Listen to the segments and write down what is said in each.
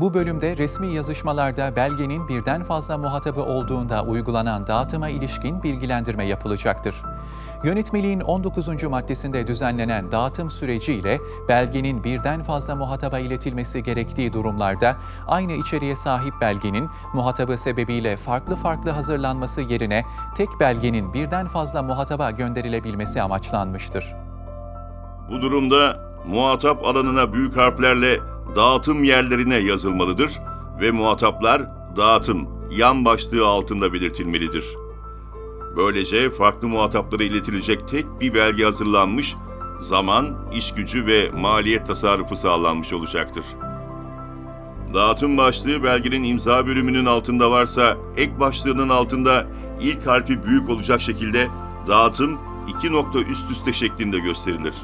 Bu bölümde resmi yazışmalarda belgenin birden fazla muhatabı olduğunda uygulanan dağıtıma ilişkin bilgilendirme yapılacaktır. Yönetmeliğin 19. maddesinde düzenlenen dağıtım süreciyle belgenin birden fazla muhataba iletilmesi gerektiği durumlarda aynı içeriğe sahip belgenin muhatabı sebebiyle farklı farklı hazırlanması yerine tek belgenin birden fazla muhataba gönderilebilmesi amaçlanmıştır. Bu durumda muhatap alanına büyük harflerle dağıtım yerlerine yazılmalıdır ve muhataplar dağıtım yan başlığı altında belirtilmelidir. Böylece farklı muhataplara iletilecek tek bir belge hazırlanmış, zaman, iş gücü ve maliyet tasarrufu sağlanmış olacaktır. Dağıtım başlığı belgenin imza bölümünün altında varsa ek başlığının altında ilk harfi büyük olacak şekilde dağıtım iki nokta üst üste şeklinde gösterilir.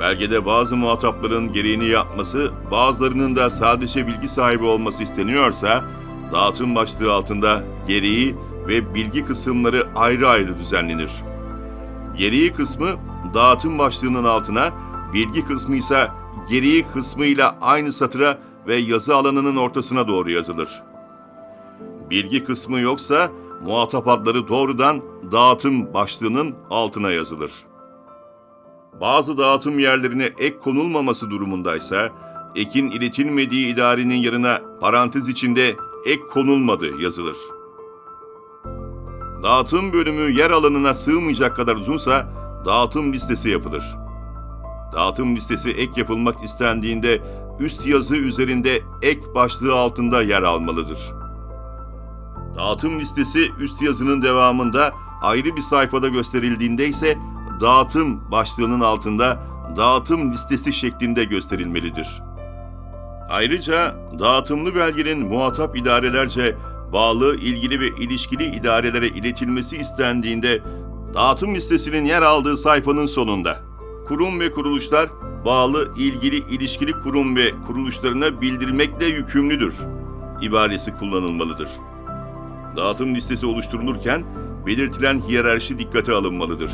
Belgede bazı muhatapların gereğini yapması, bazılarının da sadece bilgi sahibi olması isteniyorsa, dağıtım başlığı altında gereği ve bilgi kısımları ayrı ayrı düzenlenir. Gereği kısmı dağıtım başlığının altına, bilgi kısmı ise gereği kısmıyla aynı satıra ve yazı alanının ortasına doğru yazılır. Bilgi kısmı yoksa muhatap adları doğrudan dağıtım başlığının altına yazılır. Bazı dağıtım yerlerine ek konulmaması durumundaysa, ekin iletilmediği idarenin yanına parantez içinde ek konulmadı yazılır. Dağıtım bölümü yer alanına sığmayacak kadar uzunsa dağıtım listesi yapılır. Dağıtım listesi ek yapılmak istendiğinde üst yazı üzerinde ek başlığı altında yer almalıdır. Dağıtım listesi üst yazının devamında ayrı bir sayfada gösterildiğinde ise dağıtım başlığının altında dağıtım listesi şeklinde gösterilmelidir. Ayrıca dağıtımlı belgenin muhatap idarelerce bağlı, ilgili ve ilişkili idarelere iletilmesi istendiğinde dağıtım listesinin yer aldığı sayfanın sonunda kurum ve kuruluşlar bağlı, ilgili, ilişkili kurum ve kuruluşlarına bildirmekle yükümlüdür ibaresi kullanılmalıdır. Dağıtım listesi oluşturulurken belirtilen hiyerarşi dikkate alınmalıdır.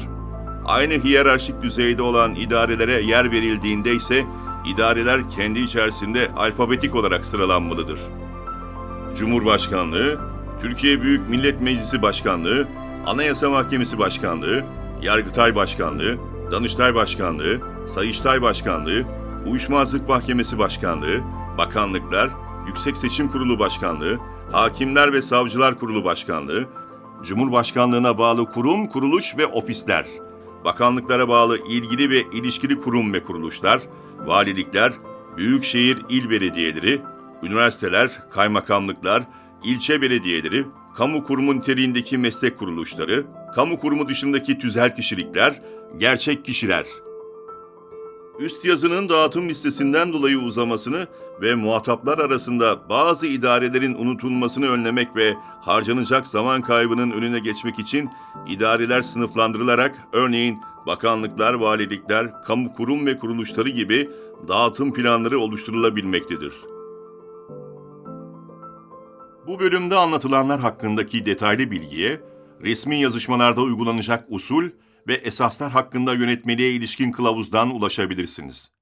Aynı hiyerarşik düzeyde olan idarelere yer verildiğinde ise idareler kendi içerisinde alfabetik olarak sıralanmalıdır. Cumhurbaşkanlığı, Türkiye Büyük Millet Meclisi Başkanlığı, Anayasa Mahkemesi Başkanlığı, Yargıtay Başkanlığı, Danıştay Başkanlığı, Sayıştay Başkanlığı, Uyuşmazlık Mahkemesi Başkanlığı, bakanlıklar, Yüksek Seçim Kurulu Başkanlığı, Hakimler ve Savcılar Kurulu Başkanlığı, Cumhurbaşkanlığına bağlı kurum, kuruluş ve ofisler, bakanlıklara bağlı ilgili ve ilişkili kurum ve kuruluşlar, valilikler, büyükşehir il belediyeleri, üniversiteler, kaymakamlıklar, ilçe belediyeleri, kamu kurumu niteliğindeki meslek kuruluşları, kamu kurumu dışındaki tüzel kişilikler, gerçek kişiler. Üst yazının dağıtım listesinden dolayı uzamasını ve muhataplar arasında bazı idarelerin unutulmasını önlemek ve harcanacak zaman kaybının önüne geçmek için idareler sınıflandırılarak örneğin bakanlıklar, valilikler, kamu kurum ve kuruluşları gibi dağıtım planları oluşturulabilmektedir. Bu bölümde anlatılanlar hakkındaki detaylı bilgiye, resmi yazışmalarda uygulanacak usul ve esaslar hakkında yönetmeliğe ilişkin kılavuzdan ulaşabilirsiniz.